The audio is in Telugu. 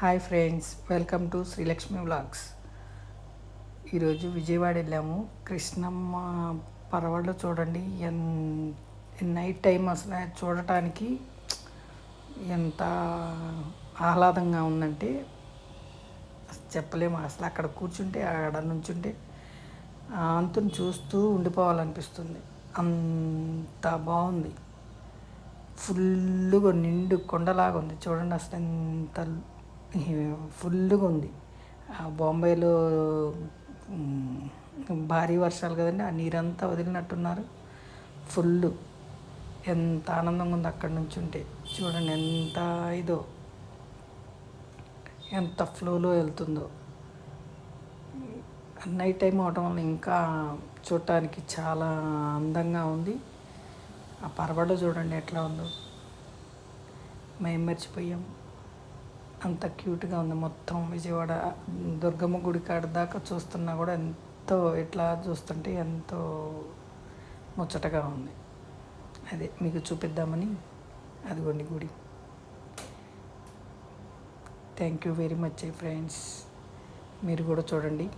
Hi friends welcome to Srilakshmi vlogs. ఈరోజు విజయవాడ వెళ్ళాము. కృష్ణమ్మ పరవళ్ళు చూడండి ఎన్ నైట్ టైం అసలు చూడటానికి ఎంత ఆహ్లాదంగా ఉందంటే చెప్పలేము. అసలు అక్కడ కూర్చుంటే అక్కడ నుంచుంటే అంతుని చూస్తూ ఉండిపోవాలనిపిస్తుంది. అంత బాగుంది. ఫుల్గా నిండు కొండలాగా ఉంది. చూడండి అసలు ఎంత ఫుల్గా ఉంది. ఆ భారీ వర్షాలు కదండి ఆ నీరంతా వదిలినట్టున్నారు. ఫుల్ ఎంత ఆనందంగా ఉంది అక్కడ నుంచి ఉంటే. చూడండి ఎంత ఇదో. ఎంత ఫ్లోలో వెళ్తుందో. నైట్ టైం అవటం వల్ల ఇంకా చూడటానికి చాలా అందంగా ఉంది. ఆ పర్వడ చూడండి ఎట్లా ఉందో. మేము మర్చిపోయాం. అంత క్యూట్గా ఉంది మొత్తం విజయవాడ. దుర్గమ్మ గుడి కాడ దాకా చూస్తున్నా కూడా ఎంతో ఇట్లా చూస్తుంటే ఎంతో ముచ్చటగా ఉంది. అదే మీకు చూపిద్దామని అదిగోండి గుడి. Thank you very much friends. మీరు కూడా చూడండి.